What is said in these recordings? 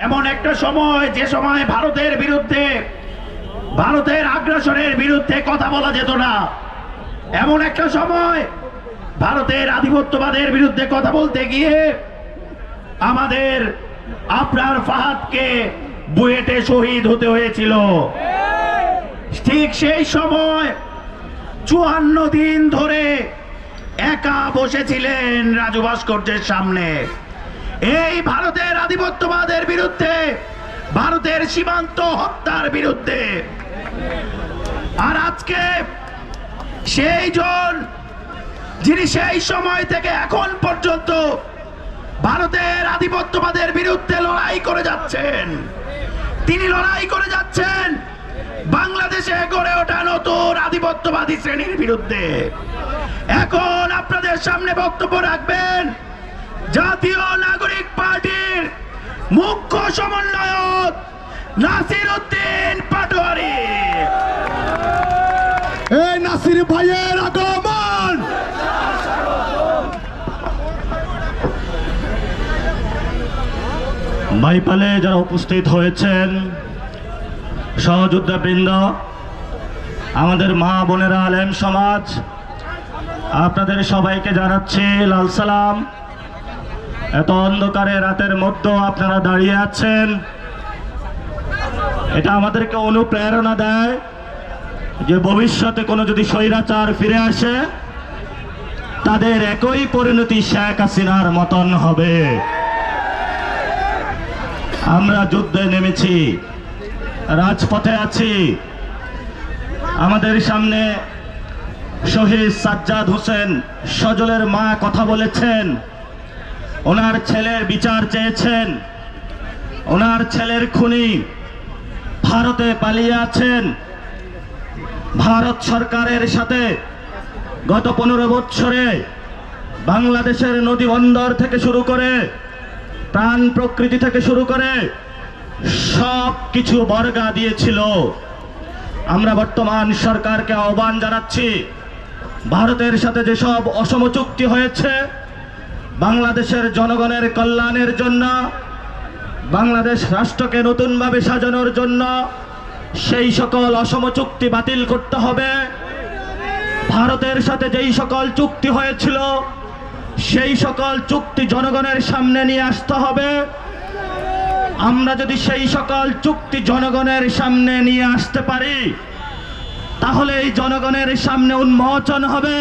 এমন একটা সময়, যে সময় ভারতের বিরুদ্ধে, ভারতের আগ্রাসনের বিরুদ্ধে কথা বলা যেত না। এমন একটা সময়, ভারতের আধিপত্যবাদের বিরুদ্ধে কথা বলতে গিয়ে, আমাদের আপনার ফাহাদকে বুয়েটে শহীদ হতে হয়েছিল। ঠিক সেই সময়, চুয়ান্ন দিন ধরে একা বসেছিলেন রাজু ভাস্কর্যের সামনে। এই ভারতের আধিপত্যবাদের বিরুদ্ধে, ভারতের সীমান্ত হত্যার বিরুদ্ধে। আর আজকে সেই জন যিনি সেই সময় থেকে এখন পর্যন্ত ভারতের আধিপত্যবাদের বিরুদ্ধে লড়াই করে যাচ্ছেন, তিনি লড়াই করে যাচ্ছেন বাংলাদেশে গড়ে ওঠা নতুন আধিপত্যবাদী শ্রেণির বিরুদ্ধে। এখন আপনাদের সামনে বক্তব্য রাখবেন জাতীয় নাগরিক পার্টির মুখ্য সমন্বয়ক নাসির উদ্দিন পাটোয়ারি। এই নাসির ভাইয়ের আগমন! বাইপালে যারা উপস্থিত হয়েছেন সহযোদ্ধাবৃন্দ আমাদের মা বোনেরা আলেম সমাজ আপনাদের সবাইকে জানাচ্ছি লাল সালাম। এত অন্ধকারে রাতের মধ্যেও আপনারা দাঁড়িয়ে আছেন। এটা আমাদেরকে অনুপ্রেরণা দেয় যে ভবিষ্যতে কোনো যদি স্বৈরাচার ফিরে আসে, তাদের একই পরিণতি শেখ হাসিনার মতন হবে। আমরা যুদ্ধে নেমেছি, রাজপথে আছি। আমাদের সামনে শহীদ সাজ্জাদ হোসেন সজলের মা কথা বলেছেন। ওনার ছেলের বিচার চেয়েছেন। ওনার ছেলের খুনি ভারতে পালিয়ে আছেন। ভারত সরকারের সাথে গত পনেরো বৎসরে বাংলাদেশের নদী বন্দর থেকে শুরু করে প্রাণ প্রকৃতি থেকে শুরু করে সব কিছু বর্গা দিয়েছিল। আমরা বর্তমান সরকারকে আহ্বান জানাচ্ছি, ভারতের সাথে যেসব অসম চুক্তি হয়েছে বাংলাদেশের জনগণের কল্যাণের জন্য, বাংলাদেশ রাষ্ট্রকে নতুনভাবে সাজানোর জন্য সেই সকল অসম চুক্তি বাতিল করতে হবে। ভারতের সাথে যেই সকল চুক্তি হয়েছিল, সেই সকল চুক্তি জনগণের সামনে নিয়ে আসতে হবে। আমরা যদি সেই সকল চুক্তি জনগণের সামনে নিয়ে আসতে পারি, তাহলে এই জনগণের সামনে উন্মোচন হবে।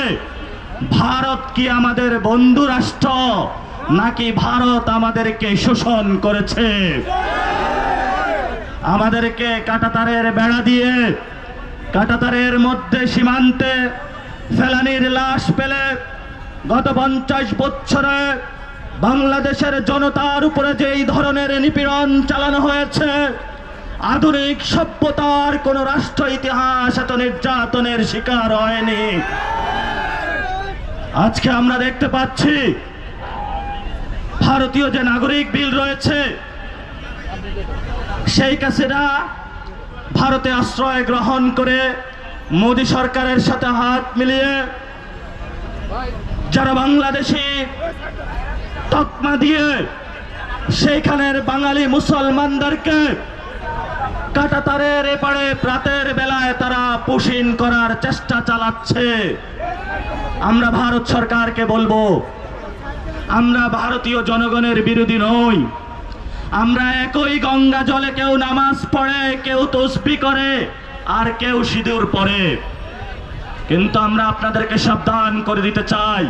ভারত কি আমাদের বন্ধু রাষ্ট্র? নাকি ভারত আমাদেরকে শোষণ করেছে? আমাদেরকে কাটাতারের বেড়া দিয়ে, কাটাতারের মধ্যে সীমান্তে ফেলানির লাশ পেলে গত পঞ্চাশ বছরে বাংলাদেশের জনতার উপরে যে এই ধরনের নিপীড়ন চালানো হয়েছে, আধুনিক সভ্যতার কোন রাষ্ট্র ইতিহাস এত নির্যাতনের শিকার হয়নি। আজকে আমরা দেখতে পাচ্ছি ভারতীয় যে নাগরিক বিল রয়েছে সেই কাছেরা ভারতে আশ্রয় গ্রহণ করে মোদী সরকারের সাথে হাত মিলিয়ে যারা বাংলাদেশি তকমা দিয়ে সেইখানের বাঙালি মুসলমানদেরকে কাটাতারের এপারে প্রাতের বেলায় তারা পুশিন করার চেষ্টা চালাচ্ছে। আমরা ভারত সরকারকে বলব, আমরা ভারতীয় জনগণের বিরোধী নই। আমরা একই গঙ্গা জলে কেউ নামাজ পড়ে, কেউ তসবি করে, আর কেউ সিঁদুর পরে। কিন্তু আমরা আপনাদেরকে সাবধান করে দিতে চাই।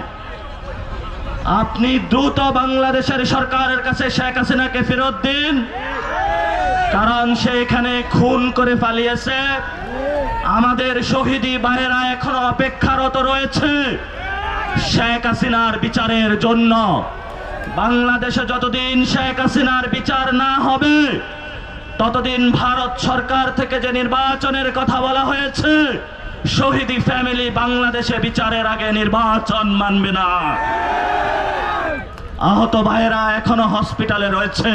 আপনি দ্রুত বাংলাদেশের সরকারের কাছে শেখ হাসিনাকে ফেরত দিন। কারণ সে এখানে খুন করে পালিয়েছে। আমাদের শহীদি ভাইয়েরা এখনও অপেক্ষারত রয়েছে। শেখ হাসিনার বিচারের জন্য। বাংলাদেশে যতদিন শেখ হাসিনার বিচার না হবে, ততদিন ভারত সরকার থেকে যে নির্বাচনের কথা বলা হয়েছে, শহীদি ফ্যামিলি বাংলাদেশে বিচারের আগে নির্বাচন মানবে না। আহত ভাইয়েরা এখনও হসপিটালে রয়েছে।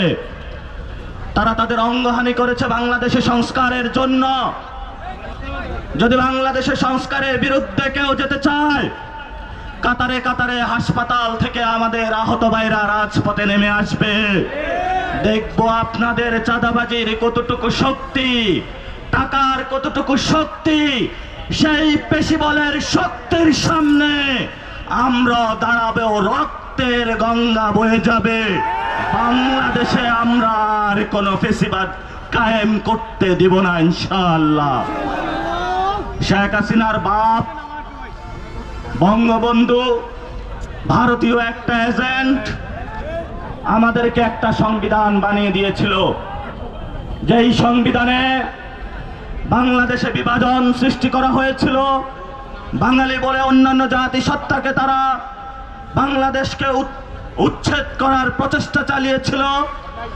তারা তাদের অঙ্গহানি করেছে বাংলাদেশে সংস্কারের জন্য। যদি বাংলাদেশে সংস্কারের বিরুদ্ধে কেউ যেতে চায়, কাতারে কাতারে হাসপাতাল থেকে আমাদের আহত ভাইরা রাজপথে নেমে আসবে। দেখব আপনাদের চাঁদাবাজির কতটুকু শক্তি, টাকার কতটুকু শক্তি, সেই পেশি বলের শক্তির সামনে আমরা দাঁড়াবে ও রক্তের গঙ্গা বয়ে যাবে। বাংলাদেশে আমরা আর কোনো ফেসিবাদ কায়েম করতে দিব না, ইনশাআল্লাহ। শেখ হাসিনার বাপ, বঙ্গবন্ধু, ভারতীয় একটা এজেন্ট, আমাদেরকে একটা সংবিধান বানিয়ে দিয়েছিল। যেই সংবিধানে বাংলাদেশে বিভাজন সৃষ্টি করা হয়েছিল, বাঙালি বলে অন্যান্য জাতি সত্তাকে তারা বাংলাদেশকে উচ্ছেদ করার প্রচেষ্টা চালিয়েছিল,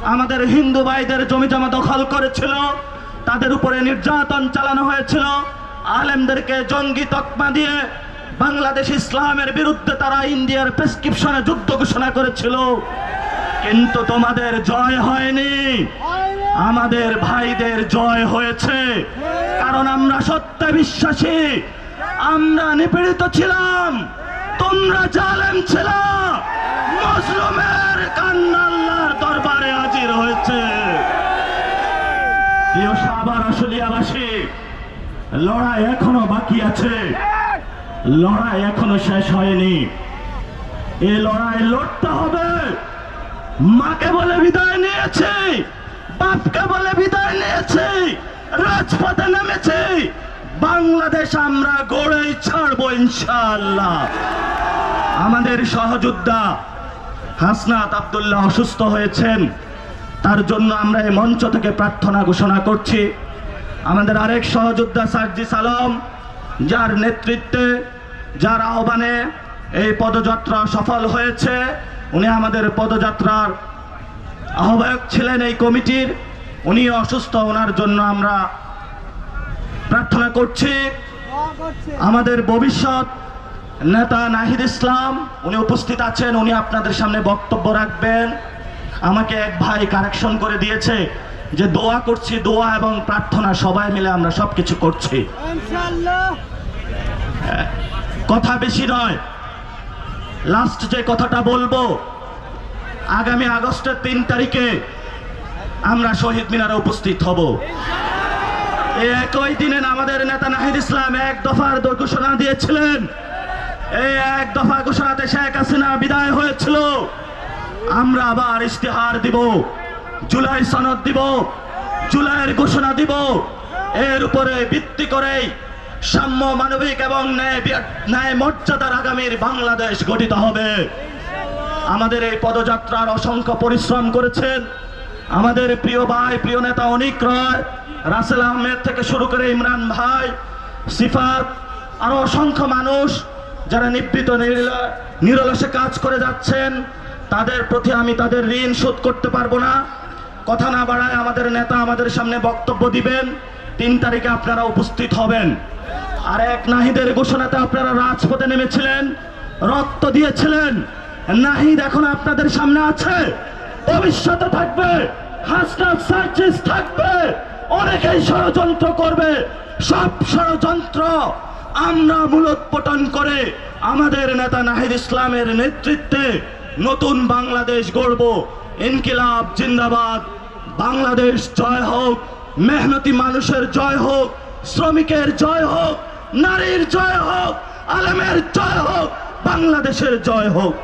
আমাদের হিন্দু ভাইদের জমি জমা দখল করেছিল, তাদের উপরে নির্যাতন চালানো হয়েছিল, আলেমদেরকে জঙ্গি তকমা দিয়ে বাংলাদেশ ইসলামের বিরুদ্ধে তারা ইন্ডিয়ার প্রেসক্রিপশনে যুদ্ধ ঘোষণা করেছিল। কিন্তু তোমাদের জয় হয়নি। আমাদের ভাইদের জয় হয়েছে। কারণ আমরা সত্যে বিশ্বাসী আমরা নিপীড়িত ছিলাম। তোমরা জালেম ছিল, মজলুমের কান্না আল্লাহর দরবারে হাজির হয়েছে। প্রিয় সাবার আসলিয়াবাসী লড়াই এখনও বাকি আছে। লড়াই এখনও শেষ হয়নি। এই লড়াই লড়তে হবে। মাকে বলে বিদায় নিয়েছে, বাপকে বলে বিদায় নিয়েছে, রাজপথে বাংলাদেশ আমরা গড়েই ছাড়বো ইনশাআল্লাহ। আমাদের সহযোদ্ধা হাসনাত আবদুল্লাহ অসুস্থ হয়েছেন, তার জন্য আমরা এই মঞ্চ থেকে প্রার্থনা ঘোষণা করছি। আমাদের আরেক সহযোদ্ধা সার্জিস আলম, যার নেতৃত্বে, যার আহ্বানে এই পদযাত্রা সফল হয়েছে। উনি আমাদের পদযাত্রার আহ্বায়ক ছিলেন এই কমিটির। উনি অসুস্থ, ওনার জন্য আমরা প্রার্থনা করছি। আমাদের ভবিষ্যৎ নেতা নাহিদ ইসলাম, উনি উপস্থিত আছেন, উনি আপনাদের সামনে বক্তব্য রাখবেন। আমাকে এক ভাই কারেকশন করে দিয়েছে যে দোয়া করছি, দোয়া এবং প্রার্থনা, সবাই মিলে আমরা সব কিছু করছি। কথা বেশি নয়। লাস্ট যে কথাটা বলব, আগামী আগস্টের তিন তারিখে আমরা শহীদ মিনারে উপস্থিত হব। একই দিনে আমাদের নেতা নাহিদ ইসলাম এক দফার ঘোষণা দিয়েছিলেন? এই এক দফা ঘোষণাতে শেখ হাসিনা বিদায় হয়েছিল। আমরা আবার ইশতেহার দিব, জুলাই সনদ দিব, জুলাইয়ের ঘোষণা দিব। এর উপরে ভিত্তি করেই সাম্য, মানবিক এবং ন্যায় ন্যায় মর্যাদার আগামীর বাংলাদেশ গঠিত হবে। আমাদের এই পদযাত্রার অসংখ্য পরিশ্রম করেছেন। আমাদের প্রিয় ভাই, প্রিয় নেতা অনিক রয় রাসেল আহমেদ থেকে শুরু করে ইমরান ভাই, সিফাত, আরও অসংখ্য মানুষ যারা নিবৃত নিরল- নিরলসে কাজ করে যাচ্ছেন, তাদের প্রতি আমি তাদের ঋণ শোধ করতে পারব না। কথা না বাড়ায় আমাদের নেতা আমাদের সামনে বক্তব্য দিবেন। তিন তারিখে আপনারা উপস্থিত হবেন। আর এক নাহিদের ঘোষণাতে আপনারা রাজপথে নেমেছিলেন, রক্ত দিয়েছিলেন। নাহিদ এখন আপনাদের সামনে আছে। ভবিষ্যতে থাকবে। হাসনাত সার্জিস থাকবে। অনেকেই ষড়যন্ত্র করবে। সব ষড়যন্ত্র আমরা মূলোৎপটন করে আমাদের নেতা নাহিদ ইসলামের নেতৃত্বে নতুন বাংলাদেশ গড়ব। ইনকিলাব জিন্দাবাদ। বাংলাদেশ জয় হোক, মেহনতি মানুষের জয় হোক, শ্রমিকের জয় হোক, নারীর জয় হোক, আলমের জয় হোক, বাংলাদেশের জয় হোক।